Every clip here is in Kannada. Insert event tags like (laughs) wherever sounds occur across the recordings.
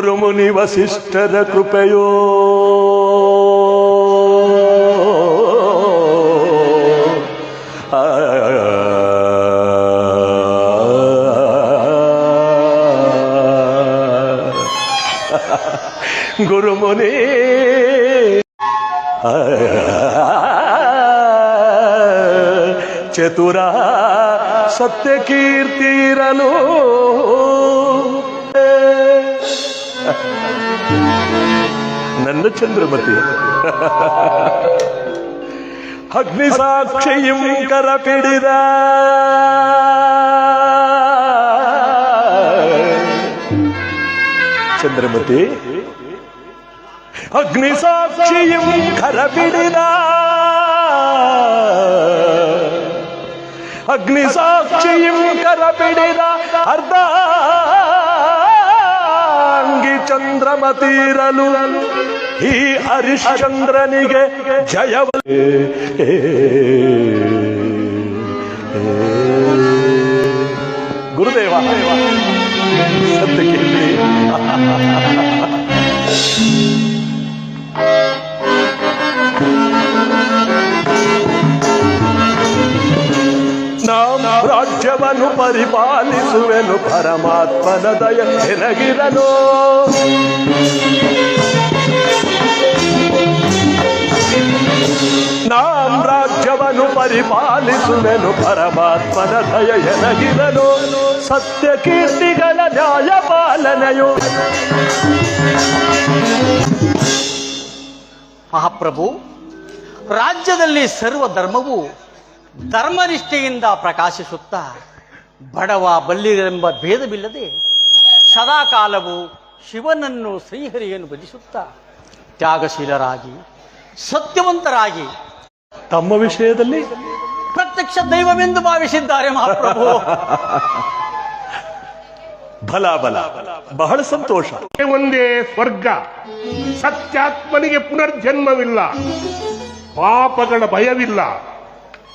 గురుముని వశిష్ఠర కృపయో. గురుముని చతురా సత్యకీర్తిరను नंद्रमति अग्नि साक्षिड़ चंद्रमति अग्नि साक्षिड़ अग्नि साक्षिड़ ಚಂದ್ರಮತೀರಲು ಈ ಹರಿಶ್ಚಂದ್ರನಿಗೆ ಜಯವ ಗುರುದೇವ ಸದ್ಯಕ್ಕೆ (laughs) ರಾಜ್ಯವನ್ನು ಪರಿಪಾಲಿಸುವೆನು ಪರಮಾತ್ಮನ ದಯ. ಎನಗಿರಲು ನಾನ್ ರಾಜ್ಯವನ್ನು ಪರಿಪಾಲಿಸುವೆನು ಪರಮಾತ್ಮನ ದಯ. ಎನಗಿರನು. ಸತ್ಯ ಕೀರ್ತಿಗಳ ನ್ಯಾಯ ಪಾಲನೆಯು. ಮಹಾಪ್ರಭು, ರಾಜ್ಯದಲ್ಲಿ ಸರ್ವ ಧರ್ಮವು ಧರ್ಮನಿಷ್ಠೆಯಿಂದ ಪ್ರಕಾಶಿಸುತ್ತಾ ಬಡವ ಬಲ್ಲಿಗರೆಂಬ ಭೇದವಿಲ್ಲದೆ ಸದಾಕಾಲವು ಶಿವನನ್ನು ಶ್ರೀಹರಿಯನ್ನು ಭಜಿಸುತ್ತಾ ತ್ಯಾಗಶೀಲರಾಗಿ ಸತ್ಯವಂತರಾಗಿ ತಮ್ಮ ವಿಷಯದಲ್ಲಿ ಪ್ರತ್ಯಕ್ಷ ದೈವವೆಂದು ಭಾವಿಸಿದ್ದಾರೆ ಮಹಾಪ್ರಭು. (laughs) ಬಲ ಬಲ. ಬಹಳ ಸಂತೋಷ. ಒಂದೇ ಸ್ವರ್ಗ ಸತ್ಯಾತ್ಮನಿಗೆ ಪುನರ್ಜನ್ಮವಿಲ್ಲ ಪಾಪಗಳ ಭಯವಿಲ್ಲ.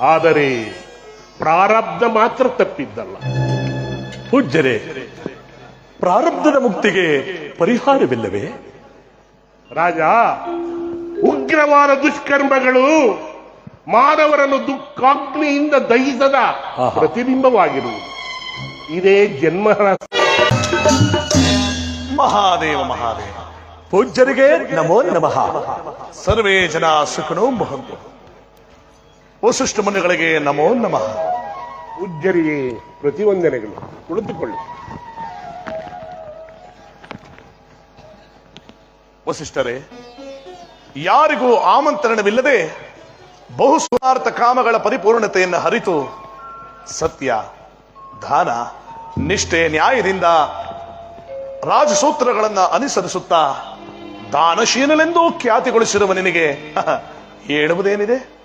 ಆದರೆ ಪ್ರಾರಬ್ಧ ಮಾತ್ರ ತಪ್ಪಿದ್ದಲ್ಲ. ಪೂಜ್ಯರೇ ಪ್ರಾರಬ್ಧದ ಮುಕ್ತಿಗೆ ಪರಿಹಾರವಿಲ್ಲವೇ? ರಾಜ ಉಗ್ರವಾದ ದುಷ್ಕರ್ಮಗಳು ಮಾನವರನ್ನು ದುಃಖಾಗ್ನಿಯಿಂದ ದಹಿಸದ. ಪ್ರತಿಬಿಂಬವಾಗಿರುವುದು. ಇದೇ ಜನ್ಮ ಮಹಾದೇವ ಮಹಾದೇವ. ಪೂಜ್ಯರಿಗೆ ನಮೋ ನಮಃ. ಸರ್ವೇ ಜನ ಸುಖನೋ ಮಹಂತು ವಸಿಷ್ಠ ಮುನಿಗಳಿಗೆ ನಮೋ ನಮಃ. ಪೂಜ್ಯರಿಗೆ ಪ್ರತಿವಂದನೆಗಳು. ಕುಳಿತುಕೊಳ್ಳಿ. ವಸಿಷ್ಠರೇ, ಯಾರಿಗೂ ಆಮಂತ್ರಣವಿಲ್ಲದೆ ಬಹು ಸ್ವಾರ್ಥ ಕಾಮಗಳ ಪರಿಪೂರ್ಣತೆಯನ್ನು ಹರಿತು ಸತ್ಯ, ದಾನ, ನಿಷ್ಠೆ, ನ್ಯಾಯದಿಂದ ರಾಜಸೂತ್ರಗಳನ್ನು ಅನುಸರಿಸುತ್ತಾ ದಾನಶೀಲನೆಂದು ಖ್ಯಾತಿಗೊಳಿಸಿರುವ ನಿನಗೆ (laughs) ಹೇಳುವುದೇನಿದೆ?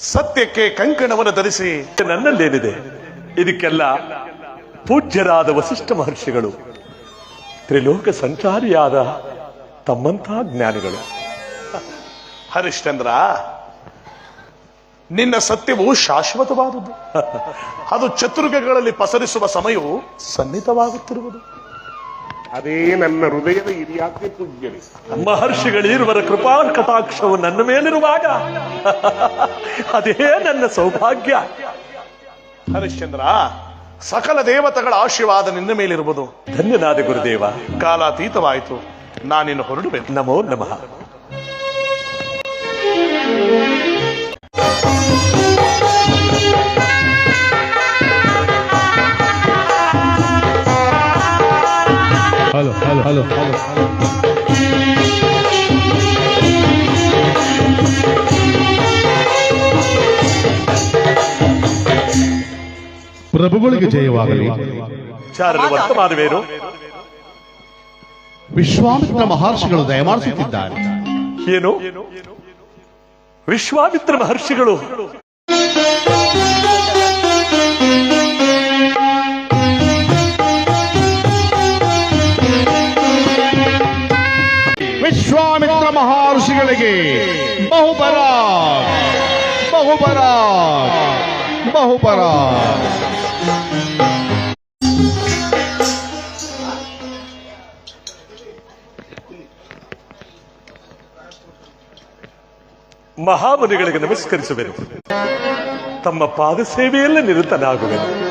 ಸತ್ಯಕ್ಕೆ ಕಂಕಣವನ್ನು ಧರಿಸಿ ನನ್ನಲ್ಲೇನಿದೆ? ಇದಕ್ಕೆಲ್ಲ ಪೂಜ್ಯರಾದ ವಸಿಷ್ಠ ಮಹರ್ಷಿಗಳು, ತ್ರಿಲೋಕ ಸಂಚಾರಿಯಾದ ತಮ್ಮಂತಹ ಜ್ಞಾನಿಗಳು. ಹರಿಶ್ಚಂದ್ರ, ನಿನ್ನ ಸತ್ಯವು ಶಾಶ್ವತವಾದದ್ದು. ಅದು ಚತುರ್ಗಗಳಲ್ಲಿ ಪಸರಿಸುವ ಸಮಯವು ಸನ್ನಿಹಿತವಾಗುತ್ತಿರುವುದು. ಅದೇ ನನ್ನ ಹೃದಯದ ಹಿರಿಯಾಕೆ ಪೂಜ್ಯರೇ ಮಹರ್ಷಿಗಳಿರುವರ ಕೃಪಾ ಕಟಾಕ್ಷವು ನನ್ನ ಮೇಲಿರುವಾಗ. ಅದೇ ನನ್ನ ಸೌಭಾಗ್ಯ. ಹರಿಶ್ಚಂದ್ರ ಸಕಲ ದೇವತೆಗಳ ಆಶೀರ್ವಾದ ನಿನ್ನ ಮೇಲಿರುವುದು. ಧನ್ಯನಾದ ಗುರುದೇವ. ಕಾಲಾತೀತವಾಯಿತು. ನಾನಿನ್ನು ಹೊರಡುವೆ ನಮೋ ನಮಃ. ಹೌದು. ಪ್ರಭುಗಳಿಗೆ ಜಯವಾಗಲಿ. ವರ್ತಮಾನವೇನು ವಿಶ್ವಾಮಿತ್ರ ಮಹರ್ಷಿಗಳು ದಯಮಾಡಿಸುತ್ತಿದ್ದಾರೆ. ಏನು? ವಿಶ್ವಾಮಿತ್ರ ಮಹರ್ಷಿಗಳು? लगे बहुबराक बहुबराक बहुबराक ಮಹಾಮುನಿಗಳಿಗೆ ನಮಸ್ಕರಿಸುವೆನು ತಮ್ಮ ಪಾದ ಸೇವೆಯಲ್ಲೇ ನಿರತನಾಗುವೆನು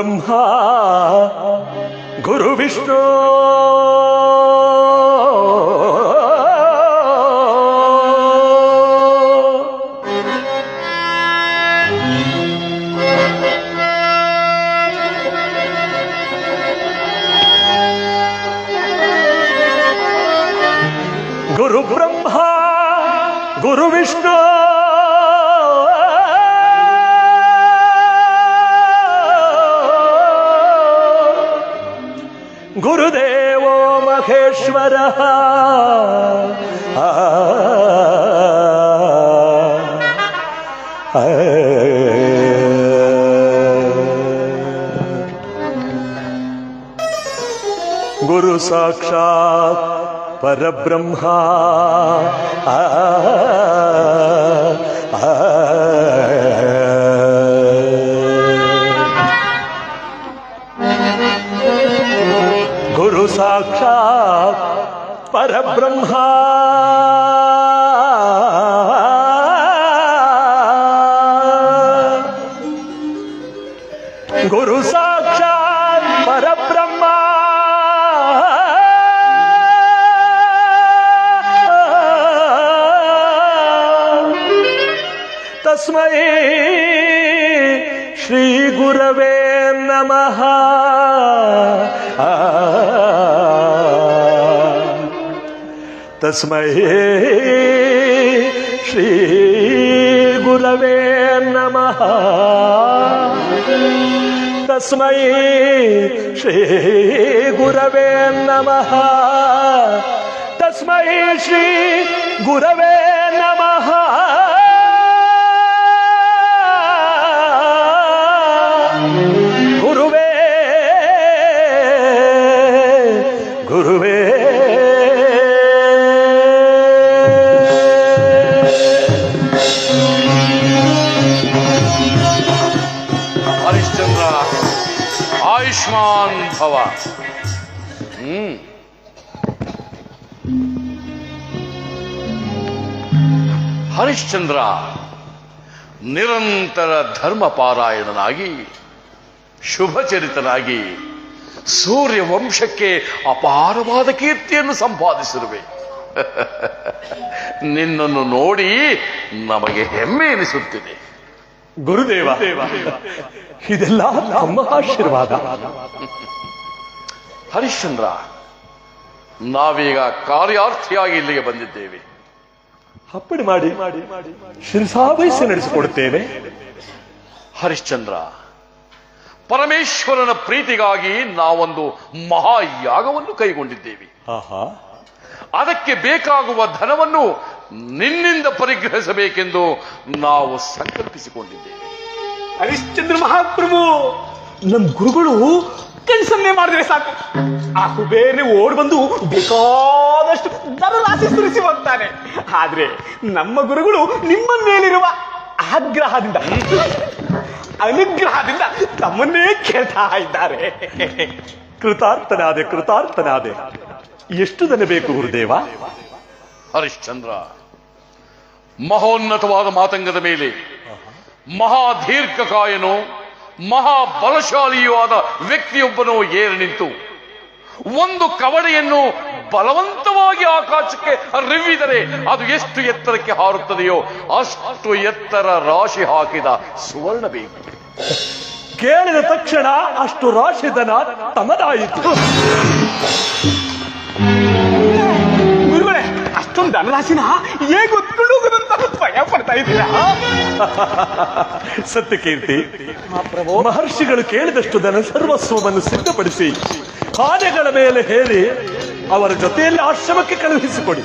ब्रह्मा गुरुविष्णु गुरु ब्रह्मा गुरु विष्णु श्वर गुरुसाक्षात् परब्रह्मा आ, आ, आ, आ साक्षात् परब्रह्मा। गुरु साक्षात् परब्रह्मा। तस्मै श्रीगुरवे नमः। తస్మై శ్రీ గురవే నమ. తస్మై శ్రీ గురవే నమ. తస్మై శ్రీ గురవే నమ. ಆಯುಷ್ಮಾನ್ ಭವ ಹ್ಮ್ ಹರಿಶ್ಚಂದ್ರ ನಿರಂತರ ಧರ್ಮ ಪಾರಾಯಣನಾಗಿ ಶುಭಚರಿತನಾಗಿ ಸೂರ್ಯ ವಂಶಕ್ಕೆ ಅಪಾರವಾದ ಕೀರ್ತಿಯನ್ನು ಸಂಪಾದಿಸಿರುವೆ. (laughs) ನಿನ್ನನ್ನು ನೋಡಿ ನಮಗೆ ಹೆಮ್ಮೆ ಎನಿಸುತ್ತಿದೆ. ಗುರುದೇವ ಇದೆಲ್ಲ ನಮ್ಮ ಆಶೀರ್ವಾದ. ಹರಿಶ್ಚಂದ್ರ ನಾವೀಗ ಕಾರ್ಯಾರ್ಥಿಯಾಗಿ ಇಲ್ಲಿಗೆ ಬಂದಿದ್ದೇವೆ. ಅಪ್ಪಣೆ ಮಾಡಿ ಶಿರಸಾವಹಿಸಿ ನಡೆಸಿಕೊಡುತ್ತೇವೆ. ಹರಿಶ್ಚಂದ್ರ ಪರಮೇಶ್ವರನ ಪ್ರೀತಿಗಾಗಿ ನಾವೊಂದು ಮಹಾಯಾಗವನ್ನು ಕೈಗೊಂಡಿದ್ದೇವೆ. ಆಹಾ. ಅದಕ್ಕೆ ಬೇಕಾಗುವ ಧನವನ್ನು ನಿನ್ನಿಂದ ಪರಿಗ್ರಹಿಸಬೇಕೆಂದು ನಾವು ಸಂಕಲ್ಪಿಸಿಕೊಂಡಿದ್ದೇವೆ. ಹರಿಶ್ಚಂದ್ರ ಮಹಾಪ್ರಭು ನಮ್ಮ ಗುರುಗಳು ಕಣ್ಸನ್ನೆ ಮಾಡಿದ್ರೆ ಸಾಕು. ಆ ಕುಬೇರೆ ಓಡ್ ಬಂದು ಬೇಕಾದಷ್ಟು ಧನರಾಶಿ ಸುರಿಸಿ ಹೋಗ್ತಾನೆ. ಆದ್ರೆ ನಮ್ಮ ಗುರುಗಳು ನಿಮ್ಮ ಮೇಲಿರುವ ಆಗ್ರಹದಿಂದ ಅನುಗ್ರಹದಿಂದ ತಮ್ಮನ್ನೇ ಕೇಳ್ತಾ ಇದ್ದಾರೆ. ಕೃತಾರ್ಥನಾದೆ ಕೃತಾರ್ಥನಾದೆ. ಎಷ್ಟು ದನ ಬೇಕು ಗುರುದೇವ? ಹರಿಶ್ಚಂದ್ರ ಮಹೋನ್ನತವಾದ ಮಾತಂಗದ ಮೇಲೆ. ಮಹಾ ದೀರ್ಘಕಾಯನು ಮಹಾ ಬಲಶಾಲಿಯೂ ಆದ ವ್ಯಕ್ತಿಯೊಬ್ಬನು ಏರಿ ನಿಂತು. ಒಂದು ಕವಡೆಯನ್ನು ಬಲವಂತವಾಗಿ ಆಕಾಶಕ್ಕೆ ರಿವಿದರೆ ಅದು ಎಷ್ಟು ಎತ್ತರಕ್ಕೆ ಹಾರುತ್ತದೆಯೋ ಅಷ್ಟು ಎತ್ತರ ರಾಶಿ ಹಾಕಿದ ಸುವರ್ಣ ಬೇಕು ಕೇಳಿದ ತಕ್ಷಣ ಅಷ್ಟು ರಾಶಿ ದನ ತಮದಾಯಿತು ಗುರುಗಳೇ ಅಷ್ಟೊಂದು ಧನರಾಶಿನ ಹೇಗೆ ಗೊತ್ತು ಭಯ ಪಡ್ತಾ ಇದ್ದೀರಾ (laughs) ಸತ್ಯಕೀರ್ತಿ ಮಹರ್ಷಿಗಳು ಕೇಳಿದಷ್ಟು ಧನ ಸರ್ವಸ್ವವನ್ನು ಸಿದ್ಧಪಡಿಸಿ, ಆನೆಗಳ ಮೇಲೆ ಹೇಳಿ ಅವರ ಜೊತೆಯಲ್ಲಿ ಆಶ್ರಮಕ್ಕೆ ಕಳುಹಿಸಿಕೊಡಿ.